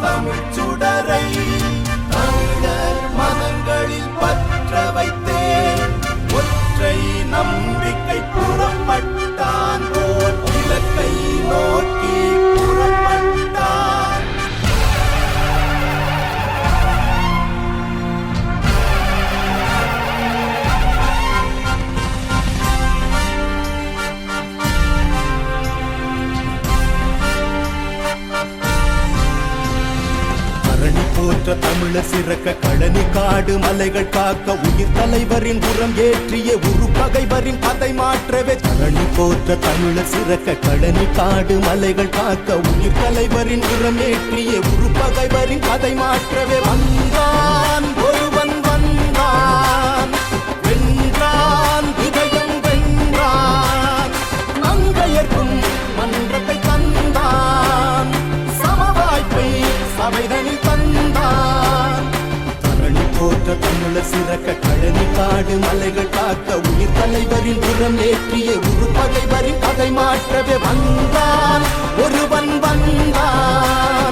thumb with two போற்ற தமிழர் சிறக்க கழனி காடு மலைகள் காக்க உயிர் தலைவரின் புறம் ஏற்றிய உரு பகைவரின் பதை மாற்றவே. கழனி போற்ற தமிழர் சிறக்க கழனி காடு மலைகள் காக்க உயிர் தலைவரின் புறம் ஏற்றிய உரு பகைவரின் பதை மாற்றவே. வந்தான் ஒருவன் வந்தான் வென்றான் இதயம் வென்றான். மங்கையர்க்கும் மன்றத்தை தந்தான். சமவாய்ப்பை சபைதனில் போற்ற தமிழர் சிறக்க கழனி காடு மலைகள் காக்க உயிர் தலைவரின் புறம் ஏற்றிய உரு பகைவரின் கதை மாற்றவே வந்தான். ஒருவன் வந்தான்.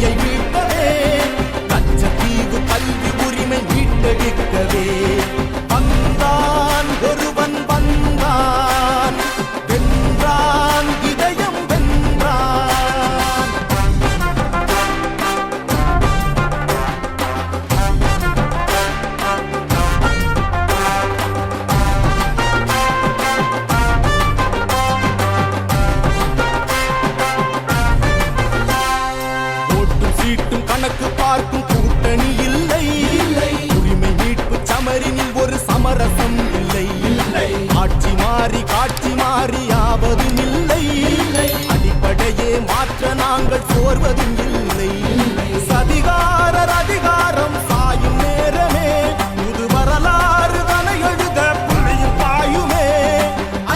கல்வியை சதியை மீட்கவே கச்சத்தீவு கல்வி உரிமை மீட்டெடுக்கவே மாறி காட்சி மாறி ஆவதும் இல்லை. அடிப்படையே மாற்ற நாங்கள் சோர்வதும் இல்லை. சதிகாரர் அதிகாரம் சாயும் நேரமே. புது வரலாறு தலை எழுத புள்ளியில் பாயுமே.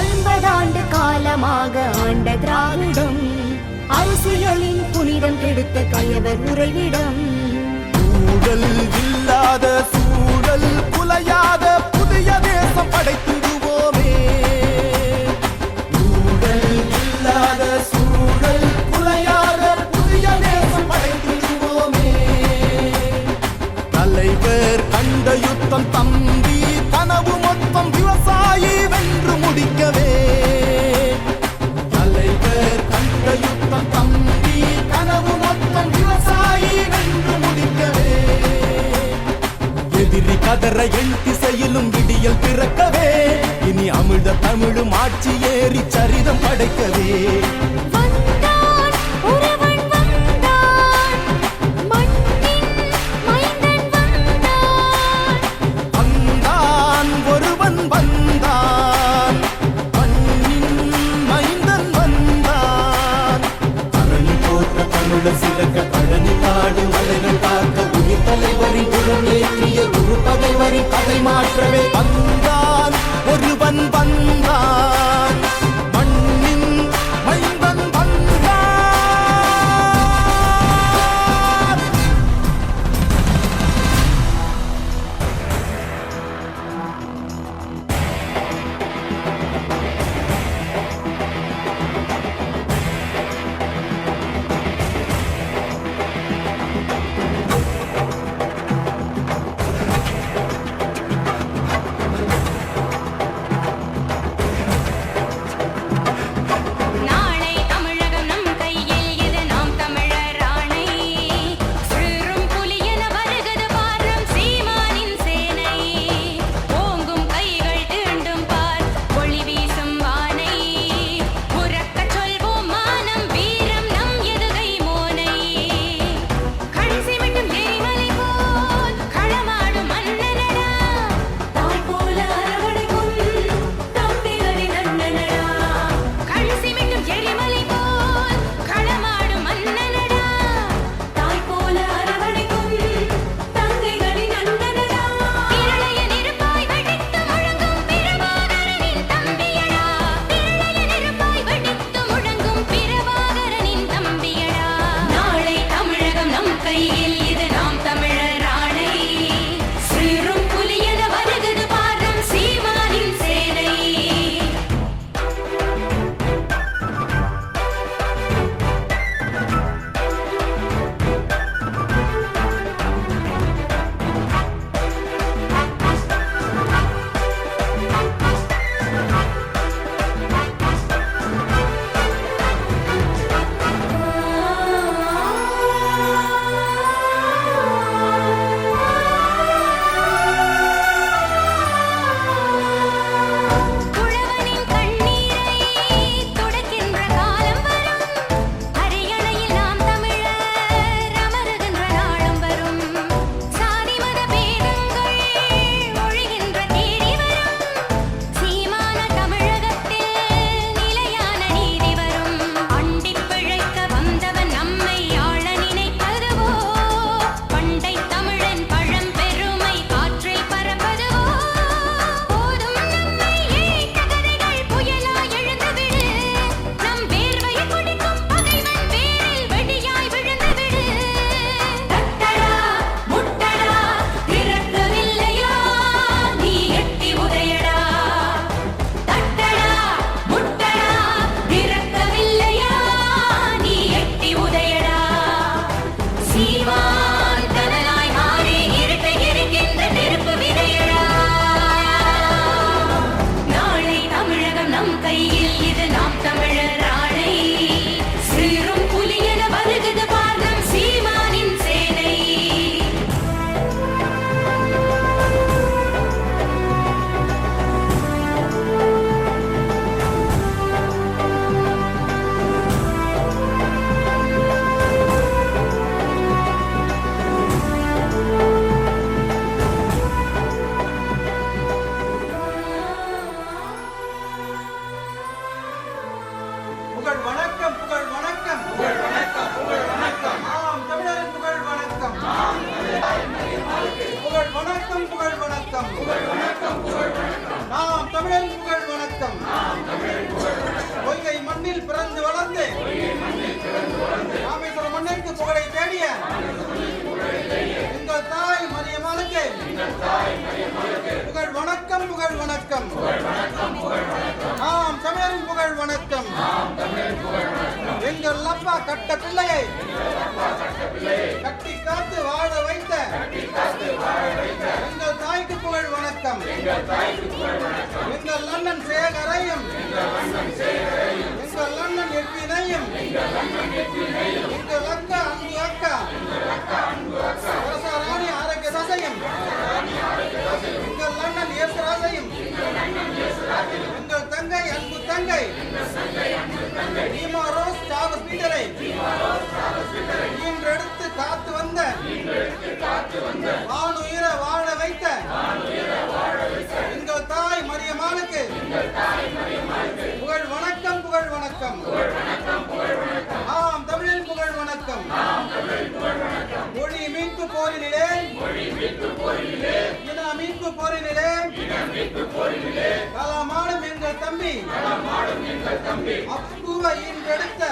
ஐம்பதாண்டு காலமாக ஆண்ட திராவிடம் அரசியலின் புனிதம் கெடுத்த கயவர் உறைவிடம். ஊழல் இல்லாத சூழல் குலையாத புதிய தேசம் படைத்திடுவோமே தம்பி கனவு மொத்தம் விவசாயி வென்று முடிக்கவே. தலைவர் கண்ட யுத்தம் தம்பி கனவு மொத்தம் விவசாயி வென்று முடிக்கவே. எதிரி கதற எண் திசையிலும் விடியல் பிறக்கவே இனி அமிழ்த தமிழும் ஆட்சி ஏறி சரிதம் படைக்கவே. பழனி காடு மலைகள் பார்க்க உயிர் தலைவரின் குரல் ஏற்றிய குரு பகைவரின் கதை மாற்றவே நாம் புகழ் வணக்கம். பொய்கை மண்ணில் பிறந்து வளர்ந்து ராமேஸ்வரம் மண்ணிற்கு புகழை தேடிய எங்கள் தாய் மரியமாளுக்கு புகழ் வணக்கம் புகழ் வணக்கம். ஆம் தமிழரின் புகழ் வணக்கம். எங்கள் அப்பா கட்ட பிள்ளையை கட்டி காத்து வாழ வைத்த எங்கள் தாய்க்கு புகழ் வணக்கம். எங்கள் அண்ணன் சேகரையும் எங்கள் அண்ணன் எப்பினையும் எங்கள் அக்கா அன்பு அக்கா ராணி ஆரோக்கிய தசையும் எங்கள் அண்ணன் இயேசுராசையும் எங்கள் தங்கை அன்பு தங்கை பீமா ரோஸ் சாவஸ் பீட்டரை ஈன்றெடுத்து காத்து வந்த வானுயிர வாழ வைத்த போரினிலே. இன மீட்பு போரினிலே. கலமாடும் எங்கள் தம்பி. அப்புவ ஈன்றெடுத்த.